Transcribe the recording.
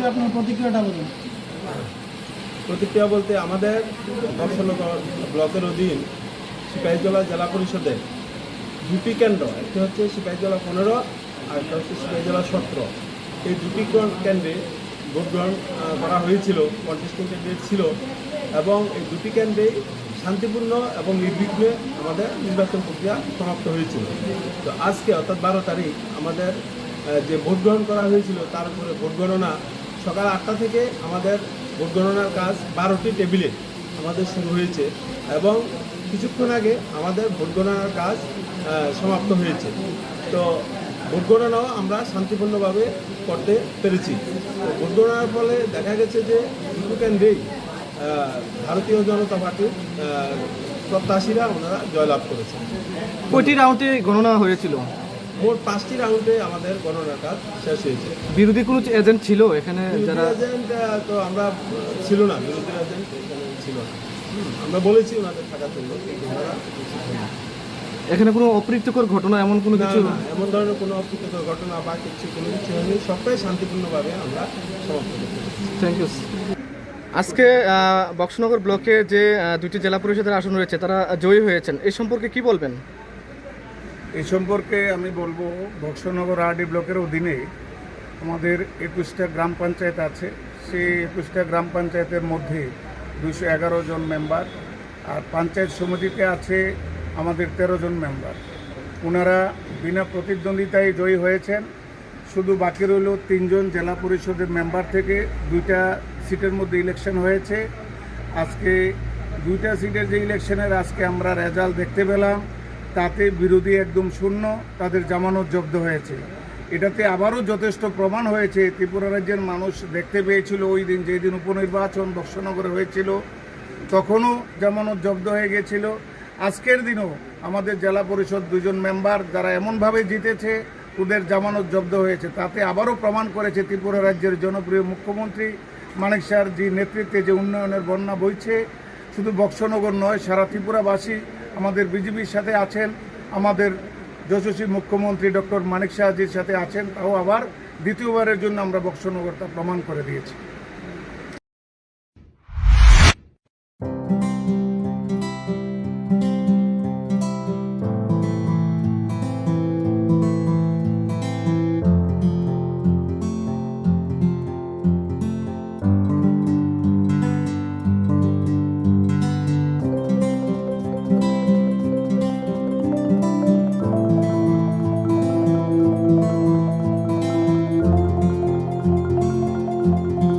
বিষয়ে আপনার প্রতিক্রিয়াটা বলুন। প্রতিক্রিয়া বলতে আমাদের বর্ষনগর ব্লকের অধীন সিপাহীজলা জেলা পরিষদের দুটি কেন্দ্র, একটি হচ্ছে সিপাহীজলা পনেরো আর একটা হচ্ছে সিপাহীজলা সতেরো। এই দুটি কেন্দ্রে ভোট গ্রহণ করা হয়েছিল কন্টেস্টিং ক্যান্ডিডেট ছিল এবং এই দুটি কেন্দ্রে শান্তিপূর্ণ এবং নির্বিঘ্নে আমাদের নির্বাচন প্রক্রিয়া সমাপ্ত হয়েছিল। তো আজকে অর্থাৎ বারো তারিখ আমাদের যে ভোট গ্রহণ করা হয়েছিল, তার উপরে ভোট গণনা সকাল আটটা থেকে আমাদের ভোট গণনার কাজ বারোটি টেবিলে আমাদের শুরু হয়েছে এবং কিছুক্ষণ আগে আমাদের ভোট গণনার কাজ সমাপ্ত হয়েছে। তো ভোট গণনাও আমরা শান্তিপূর্ণভাবে করতে পেরেছি। তো ভোট গণনার ফলে দেখা গেছে যে দুটো কেন্দ্রেই ভারতীয় জনতা পার্টির প্রত্যাশীরা ওনারা জয়লাভ করেছেন। কয়টি রাউন্ডে গণনা হয়েছিল? মোট পাঁচটি রাউন্ডে আমাদের গণনার কাজ শেষ হয়েছে। বিরোধী কোনো এজেন্ট ছিল এখানে যারা? এজেন্ট তো আমরা ছিল না। বিরোধী এজেন্ট এখানে ছিল না। আমরা বলেছি ওনাদের থাকার জন্য। এখানে কোনো অপ্রীতিকর ঘটনা এমন কোনো কিছু? এমন ধরনের কোনো অপ্রীতিকর ঘটনা বা কিছু কোনো কিছু হয়নি। সবটাই শান্তিপূর্ণভাবে আমরা সমাপ্ত থ্যাংক ইউ আজকে বক্সনগর ব্লকে যে দুটি জেলা পরিষদের আসন রয়েছে তারা জয়ী হয়েছেন। এই সম্পর্কে কি বলবেন? এই সম্পর্কে আমি বলব, বক্সনগর আরডি ব্লকের অধীনে আমাদের একুশটা গ্রাম পঞ্চায়েত আছে। সেই একুশটা গ্রাম পঞ্চায়েতের মধ্যে দুশো এগারো জন মেম্বার আর পঞ্চায়েত সমিতিতে আছে আমাদের তেরো জন মেম্বার ওনারা বিনা প্রতিদ্বন্দ্বিতায় জয়ী হয়েছেন। শুধু বাকি রইল তিনজন জেলা পরিষদের মেম্বার থেকে। দুইটা সিটের মধ্যে ইলেকশন হয়েছে। আজকে দুইটা সিটের যে ইলেকশনের আজকে আমরা রেজাল্ট দেখতে পেলাম। তাতে বিরোধী একদম শূন্য, তাদের জামানত জব্দ হয়েছে। এটাতে আবারও যথেষ্ট প্রমাণ হয়েছে। ত্রিপুরা রাজ্যের মানুষ দেখতে পেয়েছিল ওই দিন যেদিন উপনির্বাচন বক্সনগরে হয়েছিল, তখনও জামানত জব্দ হয়ে গেছিল আজকের দিনও আমাদের জেলা পরিষদ দুজন মেম্বার যারা এমনভাবে জিতেছে, ওদের জামানত জব্দ হয়েছে। তাতে আবারও প্রমাণ করেছে ত্রিপুরা রাজ্যের জনপ্রিয় মুখ্যমন্ত্রী মানিক শাহর যে নেতৃত্বে যে উন্নয়নের বন্যা বইছে, শুধু বক্সনগর নয়, সারা ত্রিপুরাবাসী আমাদের বিজেপির সাথে আছেন, আমাদের যশস্বী মুখ্যমন্ত্রী ডক্টর মানিক শাহজির সাথে আছেন, তাও আবার দ্বিতীয়বারের জন্য আমরা বক্সনগরটা প্রমাণ করে দিয়েছি।